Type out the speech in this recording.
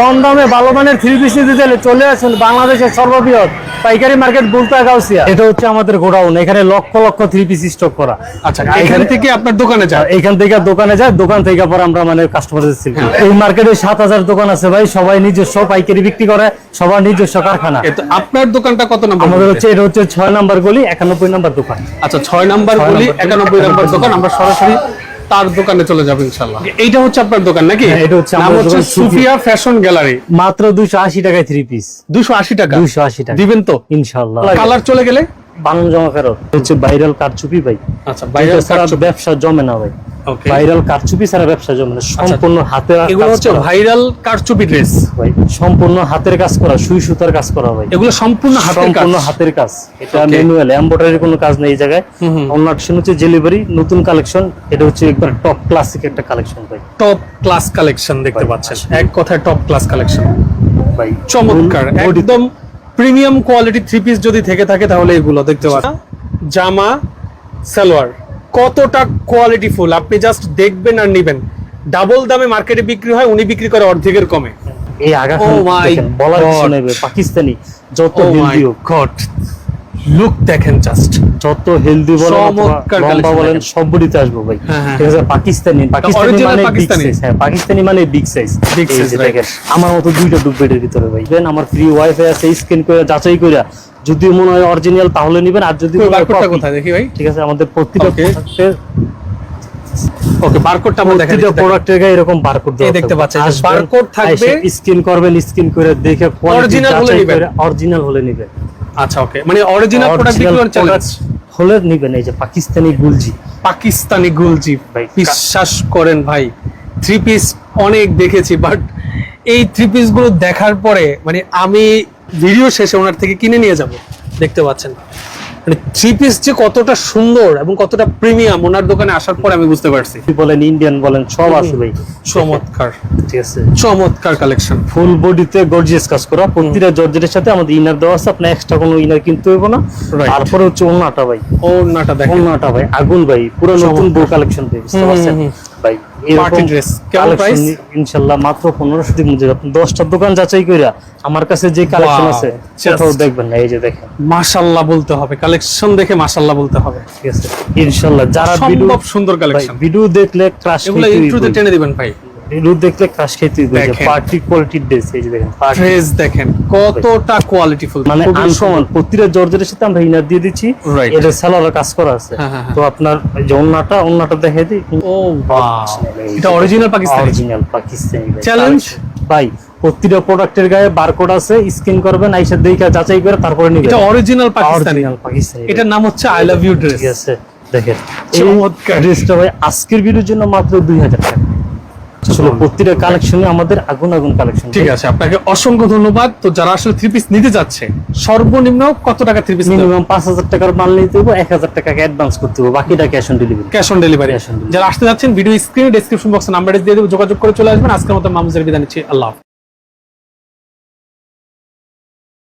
কম দামে ভালো মানের থ্রি পিস নিতে চাইলে চলে আসুন বাংলাদেশের সর্ববৃহৎ পাইকারি মার্কেট বুলতা গাউসিয়া। এটা হচ্ছে আমাদের গোডাউন এখানে lakh lakh three piece stock করা। আচ্ছা এখান থেকে আপনার দোকানে যান। এখান থেকে দোকানে যায় দোকান থেকে পর আমরা মানে কাস্টমারদের সেল এই মার্কেটে সাত হাজার দোকান আছে ভাই সবাই নিজস্ব পাইকারি বিক্রি করে সবার নিজস্ব কারখানা। আপনার দোকানটা কত নম্বর আমাদের হচ্ছে এটা হচ্ছে ছয় নাম্বার গলি একানব্বই নাম্বার দোকান। আচ্ছা ছয় নাম্বার ছয় গলি নাম্বার গলি, একানব্বই নাম্বার দোকান। আমরা সরাসরি তার দোকানে চলে যাব ইনশাল্লাহ এইটা হচ্ছে আপনার দোকান নাকি? হ্যাঁ, এটা হচ্ছে নাম আমাদের হচ্ছে সুফিয়া। ফ্যাশন গ্যালারি মাত্র দুশো আশি টাকায় থ্রি পিস দুশো আশি টাকা? দুইশো আশি টাকা। দিবেন তো? ইনশাল্লাহ কালার চলে গেলে? বাংলা জমা ফেরত। হচ্ছে ভাইরাল কারচুপি ভাই। আচ্ছা ভাইরাল ব্যবসা জমে না ভাই। ভাইরাল কারচুপি ছাড়া ব্যবসা জমে না সম্পূর্ণ হাতের এগুলো হচ্ছে ভাইরাল কারচুপি ড্রেস ভাই সম্পূর্ণ হাতের কাজ করা সুই সুতার কাজ করা ভাই। এগুলো সম্পূর্ণ হাতের সম্পূর্ণ হাতের কাজ। এটা. ম্যানুয়াল এমব্রয়ডারি কোনো কাজ নেই এই জায়গায়। অন্য অপশন হচ্ছে ডেলিভারি নতুন কালেকশন এটা হচ্ছে একবার টপ ক্লাসিক একটা কালেকশন ভাই। টপ ক্লাস কালেকশন দেখতে পাচ্ছেন। এক কথায় টপ ক্লাস কালেকশন ভাই চমৎকার। একদম প্রিমিয়াম কোয়ালিটি থ্রি পিস যদি থেকে থাকে তাহলে এগুলো দেখতে পাচ্ছেন। জামা সালোয়ার। কতটা কোয়ালিটি ফুল? আপনি জাস্ট দেখবেন আর নিবেন। ডাবল দামে মার্কেটে বিক্রি হয় উনি বিক্রি করে অর্ধেকের কমে। এই আগা Oh বলার কিছু নেই পাকিস্তানি যত হেলদি গড লুক দেখেন জাস্ট যত হেলদি বলেন লম্বা বলেন দেখেন। সব আসব ভাই। হ্যাঁ, হ্যাঁ। ঠিক আছে পাকিস্তানি পাকিস্তানি মানে বিগ সাইজ হ্যাঁ পাকিস্তানি মানে বিগ সাইজ right. দেখেন আমার মতো দুইটা ডুববেটের ভিতরে ভাই। দেন আমার ফ্রি ওয়াইফাই আছে স্ক্যান করে যাচাই করে যদি মনে হয় অরিজিনাল তাহলে নিবেন। আর যদি বারকোডটা কোথায় দেখি ভাই? ঠিক আছে আমাদের প্রত্যেকটা. ওকে বারকোডটা আমরা দেখা প্রতিটা প্রোডাক্টের গায়ে এরকম বারকোড এই দেখতে পাচ্ছেন, barcode থাকবে। স্ক্যান করবেন স্ক্যান করে দেখে Original হলে নিবেন। অরিজিনাল হলে নিবেন। আচ্ছা ওকে মানে অরিজিনাল প্রোডাক্ট বিক্রি চ্যালেঞ্জ হলে নিবেন এই যে পাকিস্তানি গুলজি। পাকিস্তানি গুলজি। ভাই, বিশ্বাস করেন ভাই থ্রি পিস অনেক দেখেছি বাট এই থ্রি পিসগুলো দেখার পরে মানে আমি ভিডিও শেষে ওনার থেকে কিনে নিয়ে যাব। দেখতে পাচ্ছেন। মানে থ্রি পিস যে কতটা সুন্দর এবং কতটা প্রিমিয়াম ওনার দোকানে আসার পর আমি বুঝতে পারছি। বলেন ইন্ডিয়ান বলেন সব ভাই চমৎকার। ঠিক আছে। চমৎকার কালেকশন ফুল বডিতে গর্জিয়াস কাজ করা। প্রতিটা জর্জেটের সাথে আমাদের ইনার দেওয়া আছে। আপনার এক্সট্রা কোনো ইনার কিনতে হইব না। তারপরে হচ্ছে ওন্নাটা ভাই। ওনাটা দেখেন। ওন্নাটা ভাই আগুন ভাই। পুরো নতুন বউ কালেকশন ভাই বুঝতে পারছেন? ভাই। কেমন ইনশাআল্লাহ মাত্র 1500 টাকা মধ্যে আপনি 10টা দোকান যাচাই কইরা আমার কাছে যে কালেকশন আছে সেটাও দেখবেন না এই যে দেখেন। মাশাল্লাহ বলতে হবে কালেকশন দেখে মাশাল্লাহ বলতে হবে। ঠিক আছে ইনশাআল্লাহ যারা ভিডিও সুন্দর কালেকশন ভিডিও দেখলে ক্রাশ এগুলো ইন্ট্রোতে টেনে দিবেন ভাই। ভিডিও দেখলে ক্রাশ খেতে। পার্টি কোয়ালিটির ড্রেস এই যে দেখেন ড্রেস দেখেন কতটা কোয়ালিটিফুল মানে আনকমন প্রতিটা জর্জেটের সাথে আমরা ইনার দিয়ে দিচ্ছি এটা কাজ করা আছে। হ্যাঁ, হ্যাঁ, হ্যাঁ। তো আপনার যে ওন্নাটা ওন্নাটা দেখে দিই। ও এটা অরিজিনাল পাকিস্তানি অরিজিনাল পাকিস্তানি? ভাই প্রতিটা প্রোডাক্টের গায়ে বারকোড আছে স্ক্যান করবেন আইসা দেখে যাচাই করে তারপরে নিবেন। এটা অরিজিনাল পাকিস্তানি পাকিস্তানি এটার নাম হচ্ছে আই লাভ ইউ ড্রেস ঠিক আছে দেখেন। চমৎকার। ড্রেসটা ভাই আজকের ভিডিওর জন্য মাত্র দুই হাজার টাকা। আসলে প্রতিটা কালেকশনে আমাদের আগুন আগুন কালেকশন ঠিক আছে আপনাকে অসংখ্য ধন্যবাদ। তো যারা আসলে থ্রি পিস নিতে যাচ্ছে সর্বনিম্ন কত টাকা থ্রি পিস মিনিমাম পাঁচ হাজার টাকার মাল নিতে হবে এক হাজার টাকা অ্যাডভান্স করতে হবে বাকিটা cash on delivery cash on delivery যারা আসতে যাচ্ছেন ভিডিও স্ক্রিনে ডিসক্রিপশন বক্সে নাম্বার দিয়ে দেবো যোগাযোগ করে চলে আসবেন। আজকের মতো মামুজের বিদায় নিচ্ছি আল্লাহ।